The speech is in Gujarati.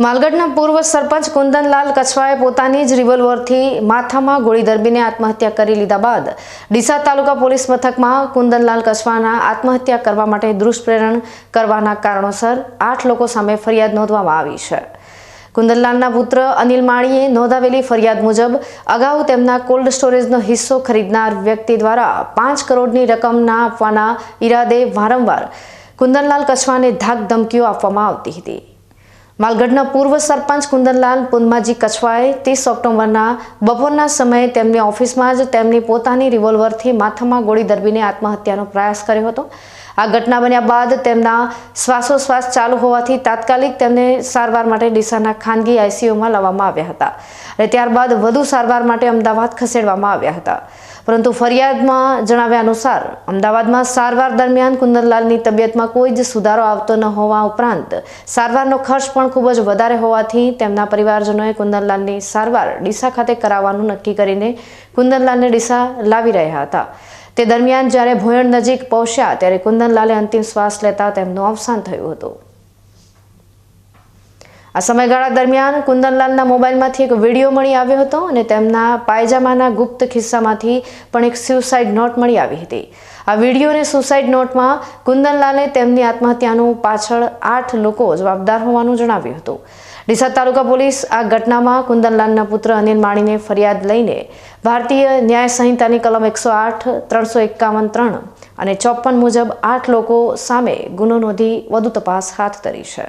માલગઢના પૂર્વ સરપંચ કુંદનલાલ કછવાએ પોતાની જ રિવોલ્વરથી માથામાં ગોળી દરબીને આત્મહત્યા કરી લીધા બાદ ડીસા તાલુકા પોલીસ મથકમાં કુંદનલાલ કછવાના આત્મહત્યા કરવા માટે દુષ્પ્રેરણ કરવાના કારણોસર આઠ લોકો સામે ફરિયાદ નોંધવામાં આવી છે. કુંદનલાલના પુત્ર અનિલ માણીએ નોંધાવેલી ફરિયાદ મુજબ અગાઉ તેમના કોલ્ડ સ્ટોરેજનો હિસ્સો ખરીદનાર વ્યક્તિ દ્વારા પાંચ કરોડની રકમ ના આપવાના ઈરાદે વારંવાર કુંદનલાલ કછવાને ધાક ધમકીઓ આપવામાં આવતી હતી. માલગઢના પૂર્વ સરપંચ કુંદનલાલ પુનમાજી કછવાએ ત્રીસ ઓક્ટોબરના બપોરના સમયે તેમની ઓફિસમાં જ તેમની પોતાની રિવોલ્વરથી માથામાં ગોળી દરબીને આત્મહત્યાનો પ્રયાસ કર્યો હતો. આ ઘટના બન્યા બાદ તેમના શ્વાસોશ્વાસ ચાલુ હોવાથી તાત્કાલિક તેમને સારવાર માટે ડીસાના ખાનગી આઈસીયુમાં લાવવામાં આવ્યા હતા અને ત્યારબાદ વધુ સારવાર માટે અમદાવાદ ખસેડવામાં આવ્યા હતા. પરંતુ ફરિયાદમાં જણાવ્યા અનુસાર, અમદાવાદમાં સારવાર દરમિયાન કુંદનલાલની તબિયતમાં કોઈ જ સુધારો આવતો ન હોવા ઉપરાંત, સારવારનો ખર્ચ પણ ખૂબ જ વધારે હોવાથી તેમના પરિવારજનોએ કુંદનલાલની સારવાર ડીસા ખાતે કરાવવાનું નક્કી કરીને કુંદનલાલને ડીસા લાવી રહ્યા હતા. તે દરમિયાન જ્યારે ભોયણ નજીક પહોંચ્યા ત્યારે કુંદનલાલે અંતિમ શ્વાસ લેતા તેમનું અવસાન થયું હતું. આ સમયગાળા દરમિયાન કુંદનલાલના મોબાઈલમાંથી એક વીડિયો મળી આવ્યો હતો અને તેમના પાયજામાના ગુપ્ત ખિસ્સામાંથી પણ એક સુસાઇડ નોટ મળી આવી હતી. આ વીડિયો અને સુસાઇડ નોટમાં કુંદનલાલે તેમની આત્મહત્યાનું પાછળ આઠ લોકો જવાબદાર હોવાનું જણાવ્યું હતું. ડીસા તાલુકા પોલીસ આ ઘટનામાં કુંદનલાલના પુત્ર અનિલ માણીને ફરિયાદ લઈને ભારતીય ન્યાય સંહિતાની કલમ એકસો આઠ, ત્રણસો એકાવન, ત્રણ અને ચોપન મુજબ આઠ લોકો સામે ગુનો નોંધી વધુ તપાસ હાથ ધરી છે.